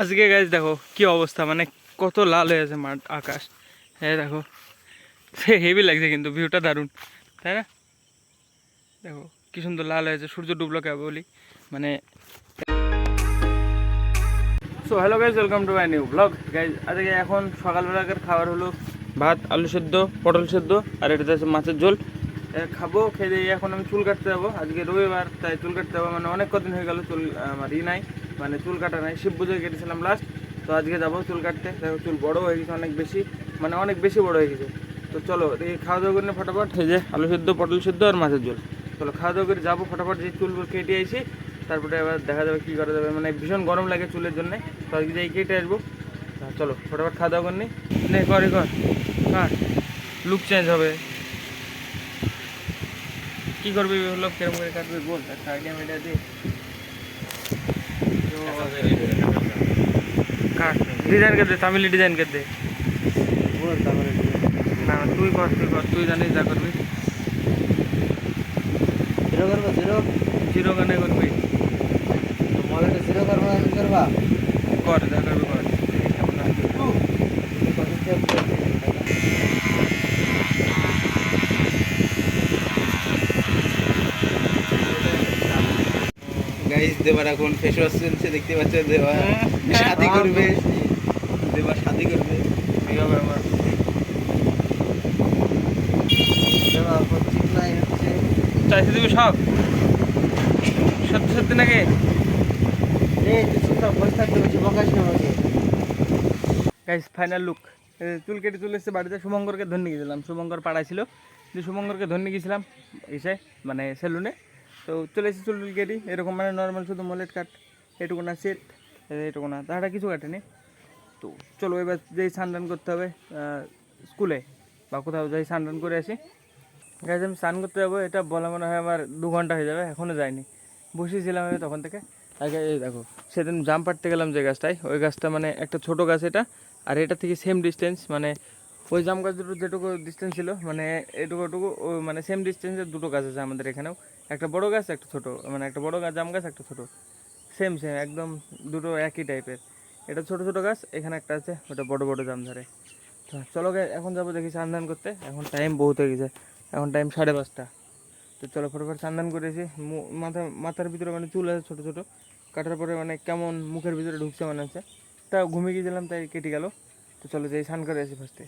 আজকে গাছ দেখো কি অবস্থা মানে কত লাল হয়ে আছে মাঠ, আকাশ। হ্যাঁ দেখো, সে হেভি লাগছে কিন্তু ভিউটা দারুণ, তাই না? দেখো, কি সুন্দর লাল হয়েছে সূর্য ডুবলো কে বলি মানে so hello guys welcome to my new blog guys আজকে এখন সকালবেলাকার খাবার হলো ভাত, আলু সেদ্ধ, পটল সেদ্ধ, আর এটাতে আছে মাছের ঝোল। খাব, খেয়ে এখন আমি চুল কাটতে যাব। আজকে রবিবার, তাই চুল কাটতে যাব মানে অনেক কদিন হয়ে গেল চুল আমার ই নাই। মানে চুল কাটা নাই, শিব পুজোয় কেটেছিলাম লাস্ট তো আজকে যাব চুল কাটতে। দেখো, চুল বড় হয়ে গেছে, অনেক বেশি মানে অনেক বেশি বড় হয়ে গেছে। তো চলো, এই খাওয়া দাওয়া করে ফটাফট, এই যে আলু সেদ্ধ, পটল সেদ্ধ আর মাছের ঝোল। চলো খাওয়া দাওয়া করে যাব, ফটাফট যে চুল কেটে আইছি, তারপরে এবার দেখা যাবে কী করা যাবে। মানে ভীষণ গরম লাগে চুলের জন্য। তো আজকে যাই কেটে আসব। চলো, ফটাফট খাওয়া দাওয়া করে নি নে, করে কর। হ্যাঁ লুক চেঞ্জ হবে। কী করবি হলো কেরম করে কাটবি, বল। একটা আইডিয়া মিডিয়া দিয়ে ডিজাইন করতে ফ্যামিলি তামিলি ডিজাইন করতে না তুই কর তুই কর তুই জানিস যা করবি। জিরো করব জিরো জিরো গানে করবি মোবাইলটা জিরো করব আমি করবা? কর যা করবি কর। দেবার এখন। ফেস ওয়াশ চলছে দেখতে পাচ্ছ দেবা শাদি করবে। দেবা শাদি করবে। এইভাবে আমার দেবা চাইছে সব? সত্যি সত্যি নাকি? না আমাকে গাইস ফাইনাল লুক চুল কেটে চলে এসেছে বাড়িতে। শুভঙ্করকে ধন্যে গেছিলাম। শুভঙ্কর পাড়ায় ছিল। যে শুভঙ্করকে ধন্য গেছিলাম এসে মানে সেলুনে তো চলে এসেছি চুল কেটে, এরকম মানে নর্মাল শুধু মলেট কাট এটুকু না সেট এটুকু না তাহাটা কিছু কাটেনি। তো চলো এবার যেই স্নান করতে হবে স্কুলে বা কোথাও যাই স্নান করে আসি। গাছ আমি স্নান করতে যাব, এটা বলা মনে হয় আমার দু ঘণ্টা হয়ে যাবে এখনও যাইনি। বসেছিলাম আমি তখন থেকে। আগে এই দেখো, সেদিন জাম পাড়তে গেলাম যে গাছটায়, ওই গাছটা মানে একটা ছোট গাছ এটা, আর এটা থেকে সেম ডিস্টেন্স মানে ওই জাম গাছ দুটো যেটুকু ডিস্টেন্স ছিল মানে এটুকুটুকু মানে সেম ডিস্টেন্সের দুটো গাছ আছে আমাদের এখানেও। একটা বড় গাছ, একটা ছোট মানে একটা বড় গাছ, জাম গাছ, একটা ছোট। সেম সেম একদম দুটো একই টাইপের এটা ছোট ছোট গাছ, এখানে একটা আছে, ওটা বড় বড় জাম ধরে। তো চলো এখন যাব দেখি স্নান করতে। এখন টাইম বহুত হয়ে গেছে। এখন টাইম সাড়ে পাঁচটা। তো চলো ফটোফট স্নান করেছি। মাথা, মাথার ভিতরে মানে চুল আছে ছোটো ছোটো। কাটার পরে মানে কেমন মুখের ভিতরে ঢুকছে মনে হচ্ছে। তা ঘুমিয়ে গিয়েছিলাম, তাই কেটে গেল। তো চলো যাই, স্নান করে আসি ফার্স্টে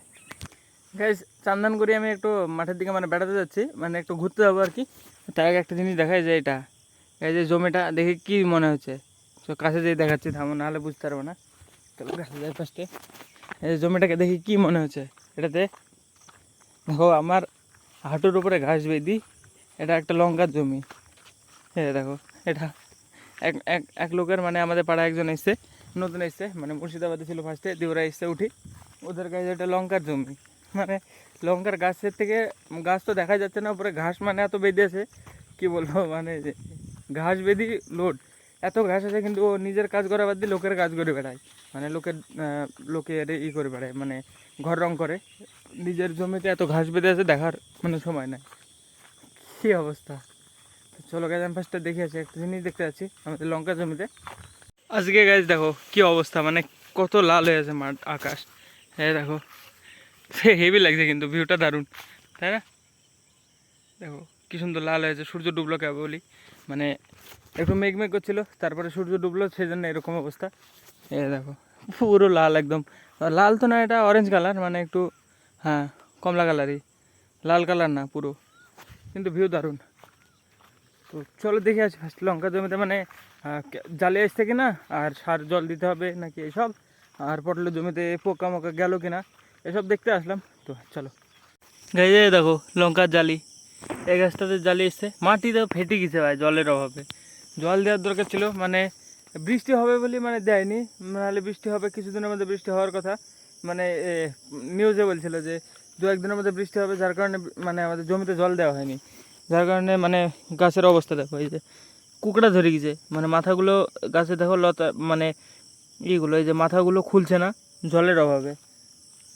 গাইজ চান্দান করে আমি একটু মাঠের দিকে মানে বেড়াতে যাচ্ছি মানে একটু ঘুরতে যাব আর কি। তার আগে একটা জিনিস দেখায় যে এটা। এই যে জমিটা, দেখে কি মনে হচ্ছে। তো কাছে যেই দেখাচ্ছি, থামো, নাহলে বুঝতে পারব না। চলো কাছে যাই ফার্স্টে এই যে জমিটাকে দেখি কি মনে হচ্ছে। এটাতে দেখো আমার হাঁটুর উপরে ঘাস বেঁধি, এটা একটা লঙ্কার জমি। হ্যাঁ দেখো, এটা এক এক এক লোকের মানে আমাদের পাড়ায় একজন এসছে, নতুন এসছে মানে মুর্শিদাবাদে ছিল ফার্স্টে দিয়ে ওরা এসছে উঠি। ওদের কাছে এটা লঙ্কার জমি। মানে লঙ্কার গাছের থেকে গাছ তো দেখা যাচ্ছে না, উপরে ঘাস মানে এত বেঁধে আছে। কী বলব মানে ঘাস বেঁধি লোড। এত ঘাস আছে কিন্তু ও নিজের কাজ করা বাদ দিয়ে লোকের কাজ করে বেড়ায়। মানে লোকের লোকের ই করে বেড়ায় মানে ঘর রং করে। নিজের জমিতে এত ঘাস বেঁধে আছে দেখার মানে সময় নাই। কী অবস্থা? চলো গাছ আমি ফার্স্টে দেখে আছি একটা জিনিস দেখতে যাচ্ছি আমাদের লঙ্কা জমিতে। আজকে গাছ দেখো কি অবস্থা মানে কত লাল হয়ে আছে মাঠ, আকাশ। হ্যাঁ দেখো সে হেভি লাগছে কিন্তু ভিউটা দারুণ। তাই না? দেখো, কি সুন্দর লাল হয়েছে, সূর্য ডুবলো কে বলি? মানে একটু মেঘ মেঘ করছিল, তারপরে সূর্য ডুবলো সেই জন্য এরকম অবস্থা। এ দেখো, পুরো লাল একদম। লাল তো না, এটা অরেঞ্জ কালার মানে একটু হ্যাঁ কমলা কালারই লাল কালার না, পুরো। কিন্তু ভিউ দারুণ। তো চলো দেখে আসি ফার্স্ট লঙ্কা জমিতে মানে জালে আসছে কিনা? আর সার জল দিতে হবে নাকি এসব আর পটলের জমিতে পোকা মোকা গেল কিনা? এসব দেখতে আসলাম। তো চলো। গাই যাই দেখো, লঙ্কার জালি। এই গাছটাতে জালি এসছে। মাটি তো ফেটে গেছে ভাই, জলের অভাবে। জল দেওয়ার দরকার ছিল মানে বৃষ্টি হবে বলে মানে দেয়নি। নাহলে বৃষ্টি হবে, কিছুদিনের মধ্যে বৃষ্টি হওয়ার কথা। মানে নিউজে বলছিল যে, দু একদিনের মধ্যে বৃষ্টি হবে, যার কারণে মানে আমাদের জমিতে জল দেওয়া হয়নি। যার কারণে মানে গাছের অবস্থা দেখো, এই যে কুকড়া ধরে গেছে। মানে মাথাগুলো, গাছে দেখো লতা মানে ইগুলো এই যে মাথাগুলো খুলছে না, জলের অভাবে।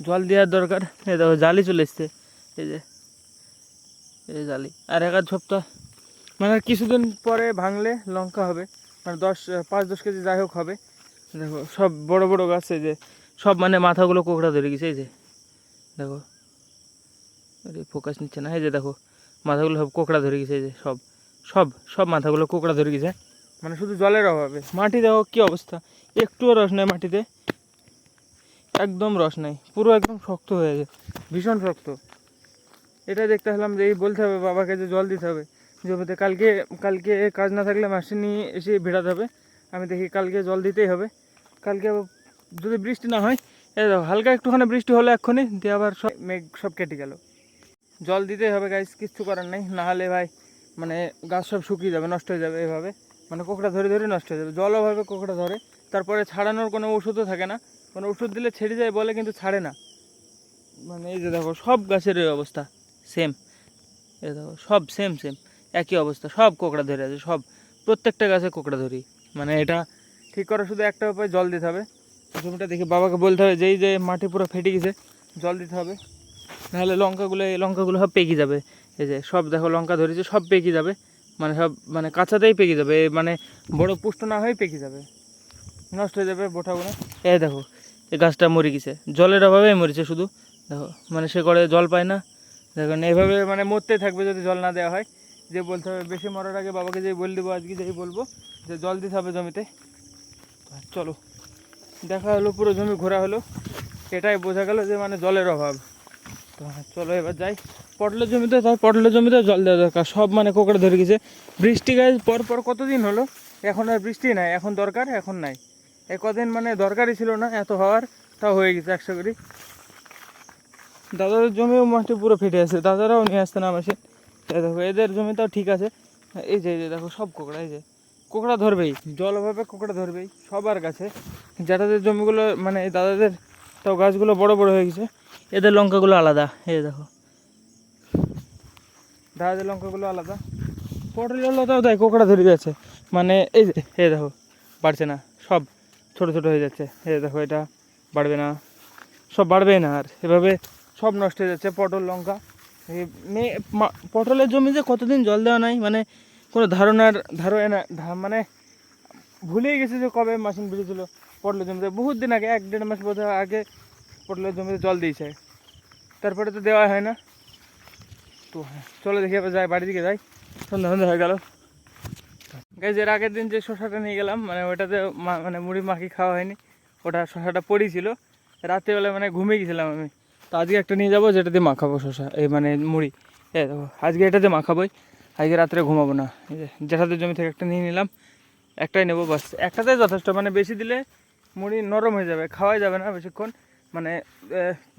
জল দেওয়ার দরকার। এই দেখো, জালি চলে এসছে। এই যে, এই জালি। আর এক সপ্তাহ মানে কিছুদিন পরে ভাঙলে লঙ্কা হবে। মানে দশ, পাঁচ, দশ কেজি যাই হোক হবে। দেখো, সব বড় বড় গাছ, এই যে, সব মানে মাথাগুলো কোকড়া ধরে গেছে, এই যে। দেখো, আরে ফোকাস নিচ্ছে না। এই যে দেখো, মাথাগুলো সব কোকড়া ধরে গেছে, এই যে, সব সব সব মাথাগুলো কোকড়া ধরে গেছে। মানে শুধু জলের অভাবে। মাটি দেখো কি অবস্থা? একটুও রস নেই মাটিতে। একদম রস নাই, পুরো একদম শক্ত হয়ে গেছে। ভীষণ শক্ত। এটা দেখতে হলাম যে এই বলতে হবে বাবাকে যে জল দিতে হবে। জমিতে কালকে কালকে কাজ না থাকলে মাসি নিয়ে এসে ভেড়াতে হবে। আমি দেখি কালকে জল দিতেই হবে। কালকে যদি বৃষ্টি না হয়, এই হালকা একটুখানি বৃষ্টি হলো এক্ষুনি, দিয়ে আবার সব মেঘ সব কেটে গেল। জল দিতেই হবে গাছ কিচ্ছু করার নেই। না হলে ভাই মানে গাছ সব শুকিয়ে যাবে, নষ্ট হয়ে যাবে এভাবে। মানে কোকড়া ধরে ধরে নষ্ট হয়ে যাবে। জল অভাবে কোকড়া ধরে। তারপরে ছাড়ানোর কোনো ওষুধও থাকে না। কোনো ওষুধ দিলে ছেড়ে যায়, বলে কিন্তু ছাড়ে না। মানে এই যে দেখো, সব গাছের অবস্থা সেম এই দেখো, সব সেম সেম একই অবস্থা, সব কোকড়া ধরে আছে, সব। প্রত্যেকটা গাছে কোকড়া ধরি। মানে এটা ঠিক করার শুধু একটা উপায়, জল দিতে হবে। জমিটা দেখে বাবাকে বলতে হবে যেই যে মাটি পুরো ফেটে গেছে, জল দিতে হবে। নাহলে লঙ্কাগুলো, এই লঙ্কাগুলো সব পেকে যাবে। এই যে সব দেখো, লঙ্কা ধরেছে, সব পেকে যাবে। মানে সব মানে কাঁচাতেই পেকে যাবে। মানে বড় পুষ্ট না হয়ে পেকে যাবে। নষ্ট হয়ে যাবে বোটাগুলো এই দেখো, এই গাছটা মরে গেছে। জলের অভাবেই মরেছে শুধু। দেখো মানে সে করে জল পায় না। দেখুন এইভাবে মানে মরতেই থাকবে যদি জল না দেওয়া হয়। যে বলতে হবে, বেশি মরার আগে বাবাকে যেই বলে দেবো, আজকে যেই বলব, যে জল দিতে হবে জমিতে। চলো, দেখা হলো, পুরো জমি ঘোরা হলো। এটাই বোঝা গেল যে মানে জলের অভাব। তো চলো এবার যাই। পটলের জমিতে তাই পটলের জমিতে জল দেওয়া দরকার। সব মানে কোকড়ে ধরে গেছে। বৃষ্টি গাছ পর পর কতদিন হলো? এখন আর বৃষ্টি নাই, এখন দরকার, এখন নাই। এই কদিন মানে দরকারই ছিল না, এত হওয়ার, তাও হয়ে গেছে একশো করে দাদাদের জমিও মাটি পুরো ফেটে আছে, দাদারাও নিয়ে আসতে না মেশিন। দেখো, এদের জমিটাও ঠিক আছে। এই যে দেখো, সব কোকড়া, এই যে। কোকড়া ধরবেই, জল অভাবে কোকড়া ধরবেই, সবার কাছে যাদের জমিগুলো মানে দাদাদের তাও গাছগুলো বড় বড় হয়ে গেছে। এদের লঙ্কাগুলো আলাদা, এই দেখো। দাদাদের লঙ্কাগুলো আলাদা। পটলের লতাও দেয় কোকড়া ধরে যাচ্ছে মানে এই যে, এই দেখো, বাড়ছে না, সব। ছোট ছোট হয়ে যাচ্ছে। এই দেখো, এটা বাড়বে না। সব বাড়বেই না আর। এভাবে সব নষ্ট হয়ে যাচ্ছে পটল, লঙ্কা। এই মে- মা- পটলের জমিতে কতদিন জল দেওয়া নাই মানে কোনো ধারণার, ধারণা মানে ভুলেই গেছে যে কবে মাসিন বেরিয়েছিল পটলের জমিতে। বহুত দিন আগে, এক দেড় মাস বোধ আগে পটলের জমিতে জল দিয়েছে। তারপরে তো দেওয়া হয় না। তো হ্যাঁ চলো দেখি এবার যাই, বাড়ির দিকে যাই। সন্ধ্যা সন্ধ্যা হয়ে গেল। গাইজ এর আগের দিন যে শশাটা নিয়ে গেলাম মানে ওটাতে মানে মুড়ি মাখি খাওয়া হয়নি, ওটা শশাটা পড়েছিল রাত্রিবেলা মানে ঘুমিয়ে গেছিলাম আমি। তো আজকে একটা নিয়ে যাব যেটা দিয়ে মাখাবো শশা এই মানে মুড়ি। দেখো, আজকে এটাতে মাখাবোই আজকে রাত্রে ঘুমাবো না। জেঠাদের জমি থেকে একটা নিয়ে নিলাম, একটাই নেব বাস। একটাতেই যথেষ্ট মানে বেশি দিলে মুড়ি নরম হয়ে যাবে, খাওয়াই যাবে না বেশিক্ষণ মানে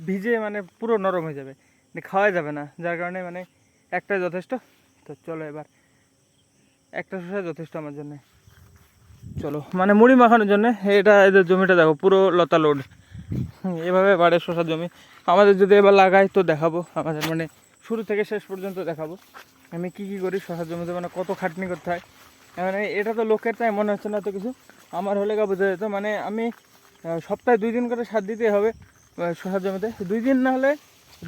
ভিজে মানে পুরো নরম হয়ে যাবে, খাওয়াই যাবে না, যার কারণে মানে একটাই যথেষ্ট। তো চলো এবার। একটা শসা যথেষ্ট আমার জন্য। চলো মানে মুড়ি মাখানোর জন্য, এটা এদের জমিটা দেখো, পুরো লতা লোড। এভাবে বাড়ে শশার জমি। আমাদের যদি এবার লাগাই তো দেখাবো, আমাদের মানে শুরু থেকে শেষ পর্যন্ত দেখাবো। আমি কি কি করি, শশার জমিতে মানে কত খাটনি করতে হয়। মানে এটা তো লোকের তাই, মনে হচ্ছে না তো কিছু। আমার হলে গা বোঝা যেত মানে আমি সপ্তাহে দুই দিন করে সার দিতেই হবে শশার জমিতে। দুই দিন না হলে,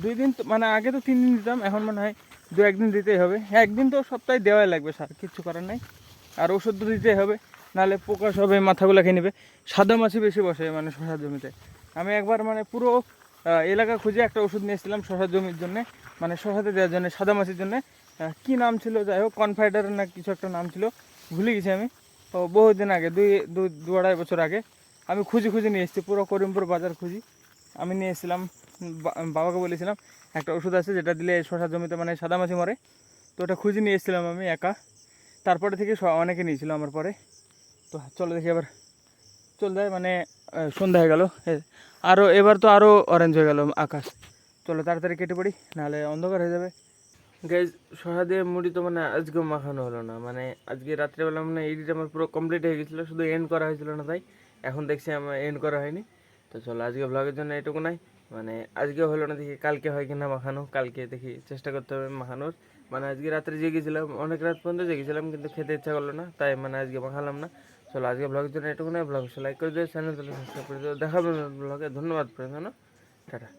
দুই দিন মানে আগে তো তিন দিন দিতাম, এখন মনে হয় দু একদিন দিতেই হবে। একদিন তো সপ্তাহে দেওয়াই লাগবে সার কিচ্ছু করার নাই। আর ওষুধ তো দিতেই হবে, নাহলে পোকা সব মাথাগুলো খেয়ে নেবে। সাদা মাছি বেশি বসে মানে শশার জমিতে। আমি একবার মানে পুরো এলাকা খুঁজে একটা ওষুধ নিয়ে এসেছিলাম শশার জমির জন্য মানে শশাতে দেওয়ার জন্য, সাদা মাছির জন্য। কী নাম ছিল? যাই হোক, কনফাইডার না কিছু একটা নাম ছিল, ভুলে গেছি আমি। তো বহুদিন আগে দুই, দু আড়াই বছর আগে, আমি খুঁজে খুঁজে নিয়ে এসেছি, পুরো করিমপুর বাজার খুঁজি। আমি নিয়ে এসেছিলাম বাবাকে বলেছিলাম, একটা ওষুধ আছে যেটা দিলে শশার জমিতে মানে সাদা মাছি মরে। তো ওটা খুঁজে নিয়ে এসেছিলাম আমি একা। তারপরে থেকে অনেকে নিয়েছিল আমার পরে। তো চলো দেখি এবার। চল যায় মানে সন্ধ্যা হয়ে গেল। আরও এবার তো আরও অরেঞ্জ হয়ে গেল আকাশ। চলো তাড়াতাড়ি কেটে পড়ি, নাহলে অন্ধকার হয়ে যাবে। গ্যাস শশা দিয়ে মুড়ি তো মানে আজকেও মাখানো হলো না। মানে আজকে রাত্রেবেলা মানে এডিট আমার পুরো কমপ্লিট হয়ে গেছিল, শুধু এন্ড করা হয়েছিল না তাই। এখন দেখছি আমার এন্ড করা হয়নি। তো চলো, আজকে ব্লগের জন্য এটুকু নাই। মানে আজকে হলো না দেখি, কালকে হয় কিনা মাখানো, কালকে দেখি চেষ্টা করতে হবে মাখানোর। মানে আজকে রাত্রে জেগেছিলাম, অনেক রাত পর্যন্ত জেগেছিলাম, কিন্তু খেতে ইচ্ছা করল না, তাই মানে আজকে মাখালাম না। চলো আজকে ব্লগের জন্য এটুকু নয় ব্লগ লাইক করে দিও চ্যানেল সাবস্ক্রাইব করে দেখাবেন ব্লগে ধন্যবাদ প্রধান টাটা।